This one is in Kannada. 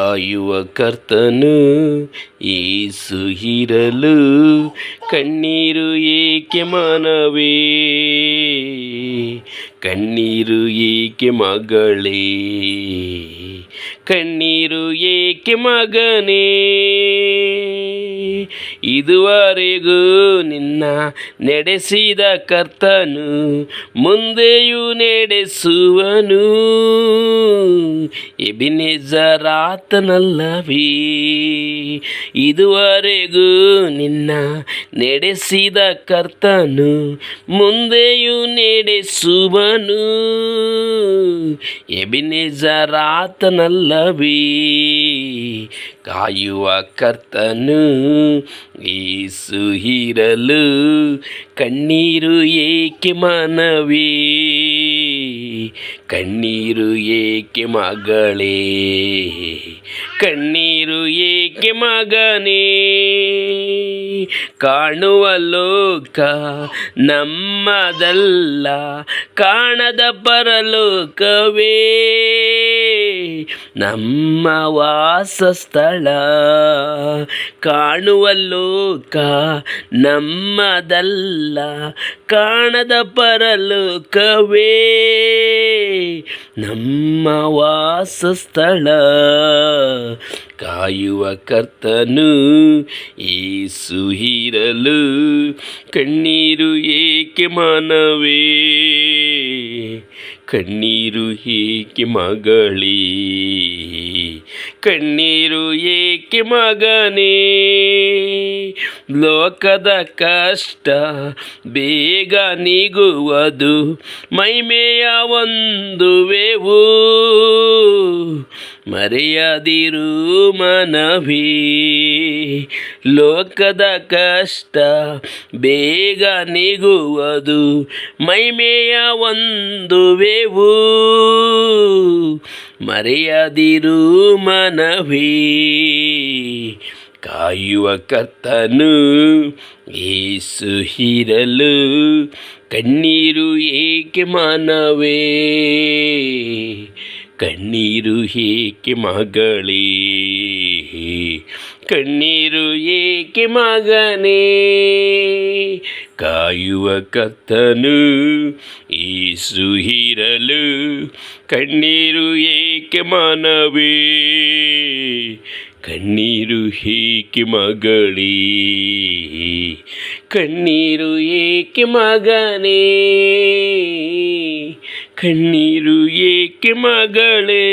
ಕಾಯುವ ಕರ್ತನು ಏಸು ಇರಲು ಕಣ್ಣೀರು ಏಕೆ ಮನವೇ? ಕಣ್ಣೀರು ಏಕೆ ಮಗಳೇ? ಕಣ್ಣೀರು ಏಕೆ ಮಗನೇ? ಇದುವರೆಗೂ ನಿನ್ನ ನಡೆಸಿದ ಕರ್ತನು ಮುಂದೆಯೂ ನಡೆಸುವನು. ಎಬಿನೆಜರಾತನಲ್ಲವೇ ಇದುವರೆಗೂ ನಿನ್ನ ನಡೆಸಿದ ಕರ್ತನು ಮುಂದೆಯೂ ನಡೆಸುವನು ಎಬಿನೆಜರಾತನಲ್ಲವೇ ಕಾಯುವ ಕರ್ತನು ಏಸು ಇರಲು ಕಣ್ಣೀರು ಏಕೆ ಮನವೇ ಕಣ್ಣೀರು ಏಕೆ ಮಗಳೇ? ಕಣ್ಣೀರು ಏಕೆ ಮಗನೇ? ಕಾಣುವ ಲೋಕ ನಮ್ಮದಲ್ಲ ಕಾಣದ ಪರಲೋಕವೇ? ನಮ್ಮ ವಾಸಸ್ಥಳ ಕಾಣುವ ಲೋಕ ನಮ್ಮದಲ್ಲ, ಕಾಣದ ಪರಲೋಕವೇ. ನಮ್ಮ ವಾಸಸ್ಥಳ ಕಾಯುವ ಕರ್ತನು ಏಸು ಹೀರಲು ಕಣ್ಣೀರು ಏಕೆ ಮಾನವೇ? ಕಣ್ಣೀರು ಏಕೆ ಮಗಳಿ? ಕಣ್ಣೀರು ಏಕೆ ಮಗನೇ? ಲೋಕದ ಕಷ್ಟ ಬೇಗ ನೀಗುವುದು ಮೈಮೆಯ ಒಂದುವೆವು ಮರೆಯದಿರು ಮನವಿ. ಲೋಕದ ಕಷ್ಟ ಬೇಗ ನೀಗುವುದು ಮೈಮೆಯ ಒಂದುವೆವು ಮರೆಯದಿರು ಮನವೇ. ಕಾಯುವ ಕರ್ತನು ಏಸು ಹೀರಲು, ಕಣ್ಣೀರು ಏಕೆ ಮಾನವೇ? ಕಣ್ಣೀರು ಏಕೆ ಮಗಳೇ? ಕಣ್ಣೀರು ಏಕೆ ಮಗನೇ? ಕಾಯುವ ಕತ್ತನು ಈಸು ಹೀರಲು, ಕಣ್ಣೀರು ಏಕೆ ಮಾನವೇ? ಕಣ್ಣೀರು ಏಕೆ ಮಗಳೇ? ಕಣ್ಣೀರು ಏಕೆ ಮಗನೇ? ಕಣ್ಣೀರು ಏಕೆ ಮಗಳೇ?